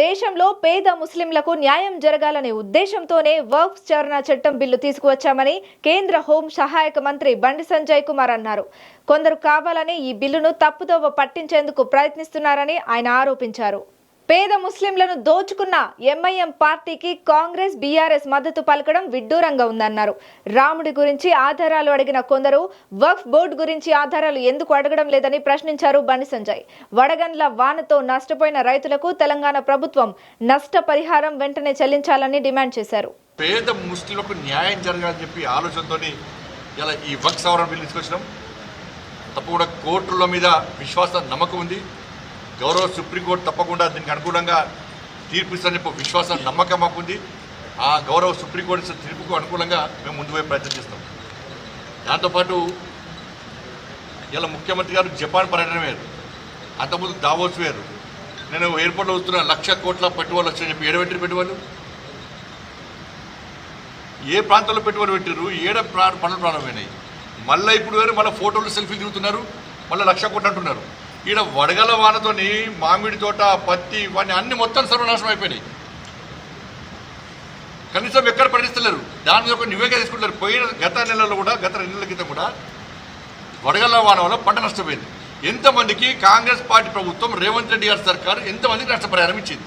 దేశంలో పేద ముస్లింలకు న్యాయం జరగాలనే ఉద్దేశంతోనే వర్క్ చరణ చట్టం బిల్లు తీసుకువచ్చామని కేంద్ర హోం సహాయక మంత్రి బండి సంజయ్ కుమార్ అన్నారు. కొందరు కావాలని ఈ బిల్లును తప్పుదోవ పట్టించేందుకు ప్రయత్నిస్తున్నారని ఆయన ఆరోపించారు. పేద ముస్లింలను దోచుకున్న ఎంఐఎం పార్టీకి కాంగ్రెస్ బీఆర్ఎస్ మద్దతు పలకడం విడ్డూరంగా ఉందన్నారు. రాముడి గురించి ఆధారాలు అడిగిన కొందరు వక్ఫ్ బోర్డు గురించి ఆధారాలు ఎందుకు అడగడం లేదని ప్రశ్నించారు బండి సంజయ్. వడగండ్ల వానతో నష్టపోయిన రైతులకు తెలంగాణ ప్రభుత్వం నష్టపరిహారం వెంటనే చెల్లించాలని డిమాండ్ చేశారు. పేద ముస్లింలకు న్యాయం జరగాలని చెప్పి ఆలోచనతో ఇలా ఈ వక్ సవరణ బిల్లు తీసుకొచ్చినాం. తప్పకుండా కోర్టుల మీద విశ్వాస నమ్మకం ఉంది. గౌరవ సుప్రీంకోర్టు తప్పకుండా దీనికి అనుగుణంగా తీర్పు ఇస్తారని చెప్పి విశ్వాసం నమ్మకం మాకు ఉంది ఆ గౌరవ సుప్రీంకోర్టు తీర్పుకు అనుకూలంగా మేము ముందు పోయే ప్రయత్నం చేస్తాం. దాంతోపాటు ఇలా ముఖ్యమంత్రి గారు జపాన్ పర్యటన వేరు. అంతకుముందు దావోస్ వేరు. నేను ఎయిర్పోర్ట్లో వస్తున్న లక్ష కోట్ల పెట్టుబడులు వచ్చాయని చెప్పి ఏడబెట్టిన పెట్టుబడులు? ఏ ప్రాంతంలో పెట్టుబడి పెట్టారు ఏడ ప్రా పనులు ప్రారంభమైనాయి? మళ్ళీ ఇప్పుడు వేరు మళ్ళీ ఫోటోలు సెల్ఫీలు దిగుతున్నారు. మళ్ళీ లక్ష కోట్లు అంటున్నారు. ఈడ వడగల వానతోని మామిడి తోట పత్తి ఇవన్నీ అన్ని మొత్తం సర్వనాశనం అయిపోయినాయి. కనీసం ఎక్కడ పండిస్తలేరు. దాని మీద ఒక నివేదిక తీసుకుంటారు పోయిన గత నెలలో కూడా గత రెండు నెలల క్రితం కూడా వడగల వాన వల్ల పంట నష్టపోయింది. ఎంతమందికి కాంగ్రెస్ పార్టీ ప్రభుత్వం రేవంత్ రెడ్డి గారి సర్కారు ఎంతమందికి నష్టపరిహారం ఇచ్చింది?